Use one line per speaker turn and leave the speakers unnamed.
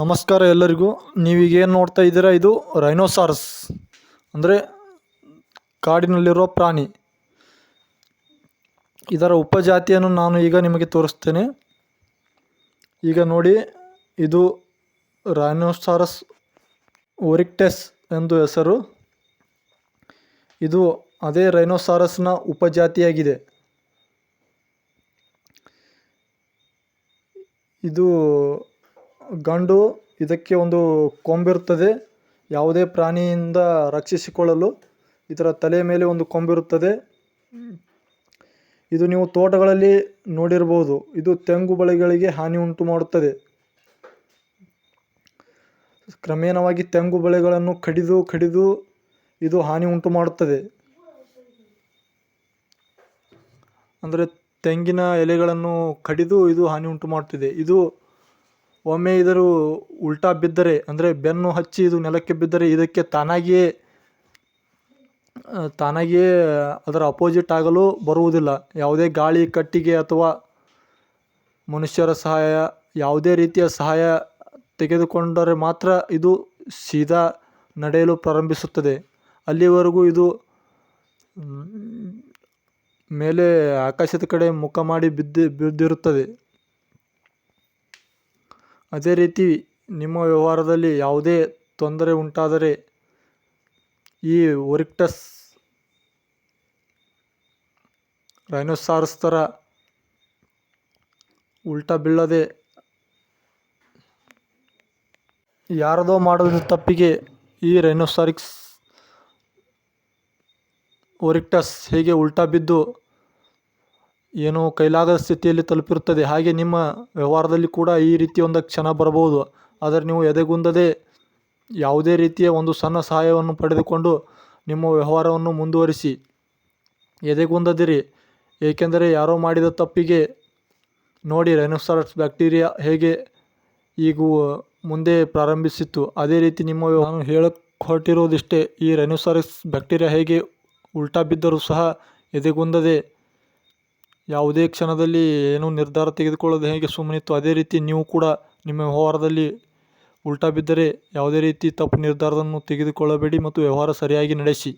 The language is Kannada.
ನಮಸ್ಕಾರ ಎಲ್ಲರಿಗೂ. ನೀವೀಗೇನು ನೋಡ್ತಾ ಇದ್ದೀರಾ? ಇದು ರೈನೋಸಾರಸ್ ಅಂದರೆ ಕಾಡಿನಲ್ಲಿರುವ ಪ್ರಾಣಿ. ಇದರ ಉಪಜಾತಿಯನ್ನು ನಾನು ಈಗ ನಿಮಗೆ ತೋರಿಸ್ತೇನೆ. ಈಗ ನೋಡಿ, ಇದು ರೈನೋಸಾರಸ್ ಒರಿಕ್ಟೆಸ್ ಎಂದು ಹೆಸರು. ಇದು ಅದೇ ರೈನೋಸಾರಸ್ನ ಉಪಜಾತಿಯಾಗಿದೆ. ಇದು ಗಂಡು ಇದಕ್ಕೆ ಒಂದು ಕೊಂಬಿರುತ್ತದೆ. ಯಾವುದೇ ಪ್ರಾಣಿಯಿಂದ ರಕ್ಷಿಸಿಕೊಳ್ಳಲು ಇದರ ತಲೆಯ ಮೇಲೆ ಒಂದು ಕೊಂಬಿರುತ್ತದೆ. ಇದು ನೀವು ತೋಟಗಳಲ್ಲಿ ನೋಡಿರಬಹುದು. ಇದು ತೆಂಗು ಬಳೆಗಳಿಗೆ ಹಾನಿ ಉಂಟು ಮಾಡುತ್ತದೆ. ಕ್ರಮೇಣವಾಗಿ ತೆಂಗು ಬಳೆಗಳನ್ನು ಕಡಿದು ಕಡಿದು ಇದು ಹಾನಿ ಉಂಟು ಮಾಡುತ್ತದೆ. ಅಂದರೆ ತೆಂಗಿನ ಎಲೆಗಳನ್ನು ಕಡಿದು ಇದು ಹಾನಿ ಉಂಟು ಮಾಡುತ್ತಿದೆ. ಇದು ಒಮ್ಮೆ ಇದರು ಉಲ್ಟಾ ಬಿದ್ದರೆ, ಅಂದರೆ ಬೆನ್ನು ಹಚ್ಚಿ ಇದು ನೆಲಕ್ಕೆ ಬಿದ್ದರೆ ಇದಕ್ಕೆ ತಾನಾಗಿಯೇ ತಾನಾಗಿಯೇ ಅದರ ಅಪೋಸಿಟ್ ಆಗಲು ಬರುವುದಿಲ್ಲ. ಯಾವುದೇ ಗಾಳಿ, ಕಟ್ಟಿಗೆ ಅಥವಾ ಮನುಷ್ಯರ ಸಹಾಯ, ಯಾವುದೇ ರೀತಿಯ ಸಹಾಯ ತೆಗೆದುಕೊಂಡರೆ ಮಾತ್ರ ಇದು ಸೀದಾ ನಡೆಯಲು ಪ್ರಾರಂಭಿಸುತ್ತದೆ. ಅಲ್ಲಿವರೆಗೂ ಇದು ಮೇಲೆ ಆಕಾಶದ ಕಡೆ ಮುಖ ಮಾಡಿ ಬಿದ್ದು, ಬಿದ್ದಿರುತ್ತದೆ. ಅದೇ ರೀತಿ ನಿಮ್ಮ ವ್ಯವಹಾರದಲ್ಲಿ ಯಾವುದೇ ತೊಂದರೆ ಉಂಟಾದರೆ ಈ ಒರಿಕ್ಟಸ್ ರೈನೋಸಾರಸ್ ಥರ ಉಲ್ಟಾ ಬೀಳದೆ ಯಾರದೋ ಮಾಡಿದ ತಪ್ಪಿಗೆ ಈ ರೈನೋಸಾರಿಕ್ಸ್ ಒರಿಕ್ಟಸ್ ಹೇಗೆ ಉಲ್ಟಾ ಬಿದ್ದು ಏನು ಕೈಲಾಗದ ಸ್ಥಿತಿಯಲ್ಲಿ ತಲುಪಿರುತ್ತದೆ. ಹಾಗೆ ನಿಮ್ಮ ವ್ಯವಹಾರದಲ್ಲಿ ಕೂಡ ಈ ರೀತಿಯ ಒಂದು ಕ್ಷಣ ಬರಬಹುದು. ಆದರೆ ನೀವು ಎದೆಗುಂದದೆ ಯಾವುದೇ ರೀತಿಯ ಒಂದು ಸಣ್ಣ ಸಹಾಯವನ್ನು ಪಡೆದುಕೊಂಡು ನಿಮ್ಮ ವ್ಯವಹಾರವನ್ನು ಮುಂದುವರಿಸಿ. ಎದೆಗುಂದದಿರಿ. ಏಕೆಂದರೆ ಯಾರೋ ಮಾಡಿದ ತಪ್ಪಿಗೆ ನೋಡಿ ರೈನೋಸಾರಸ್ ಬ್ಯಾಕ್ಟೀರಿಯಾ ಹೇಗೆ ಈಗ ಮುಂದೆ ಪ್ರಾರಂಭಿಸಿತ್ತು. ಅದೇ ರೀತಿ ನಿಮ್ಮ ವ್ಯವಹಾರ ಹೇಳಕ್ಕೆ ಹೊರಟಿರೋದಿಷ್ಟೇ ಈ ರೈನೋಸಾರಸ್ ಬ್ಯಾಕ್ಟೀರಿಯಾ ಹೇಗೆ ಉಲ್ಟಾ ಬಿದ್ದರೂ ಸಹ ಎದೆಗುಂದದೆ ಯಾವುದೇ ಕ್ಷಣದಲ್ಲಿ ಏನೂ ನಿರ್ಧಾರ ತೆಗೆದುಕೊಳ್ಳೋದು ಹೇಗೆ ಸುಮ್ಮನಿತ್ತು, ಅದೇ ರೀತಿ ನೀವು ಕೂಡ ನಿಮ್ಮ ವ್ಯವಹಾರದಲ್ಲಿ ಉಲ್ಟಾ ಬಿದ್ದರೆ ಯಾವುದೇ ರೀತಿ ತಪ್ಪು ನಿರ್ಧಾರವನ್ನು ತೆಗೆದುಕೊಳ್ಳಬೇಡಿ ಮತ್ತು ವ್ಯವಹಾರ ಸರಿಯಾಗಿ ನಡೆಸಿ.